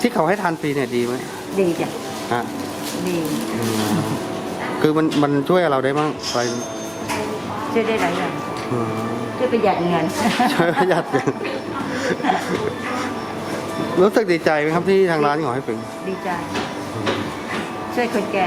ที่เขาให้ทานฟรีเนี่ยดีไหมดีจ้ะฮะดีอืมคือมันมันช่วยเราได้บ้างไปช่วยได้หลายอย่างอืมช่วยประหยัดเงิน ช่วยประหยัดเงินรู้สึกดีใจไหมครับที่ทางร้านขอให้ฝึกดีใจช่วยคนแก่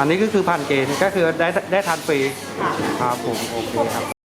อันนี้ก็คือผ่านเกณฑ์ก็คือได้ได้ทานฟรีค่ะครับผมโอเคครับ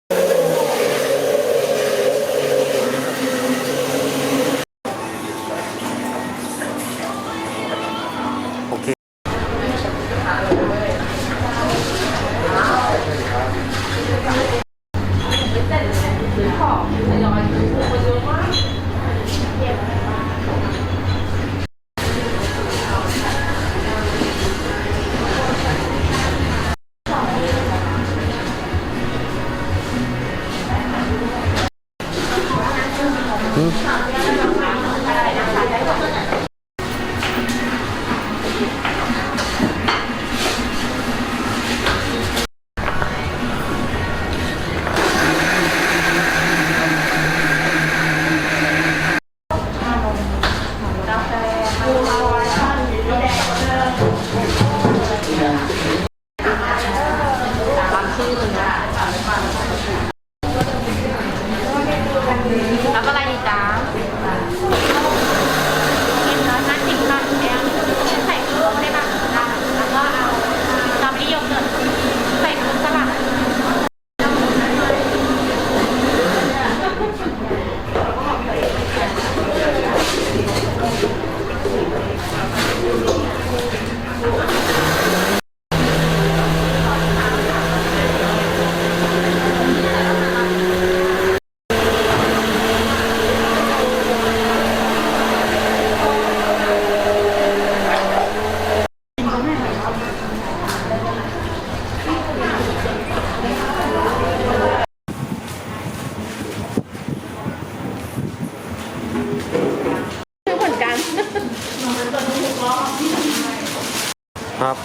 ครับ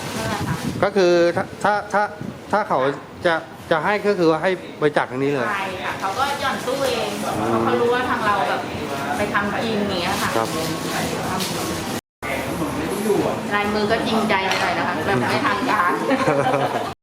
ก็คือถ้าถ้าถ้าถ้าเขาจะจะให้ก็คือว่าให้บริจาคทางนี้เลย ใช่ค่ะเขาก็หย่อนตู้เองเพราะเขารู้ว่าทางเราแบบไปทำจริงอย่างเงี้ยค่ะครับ ลายมือก็จริงใจไปนะคะแบบไม่ทางการลิงเขางู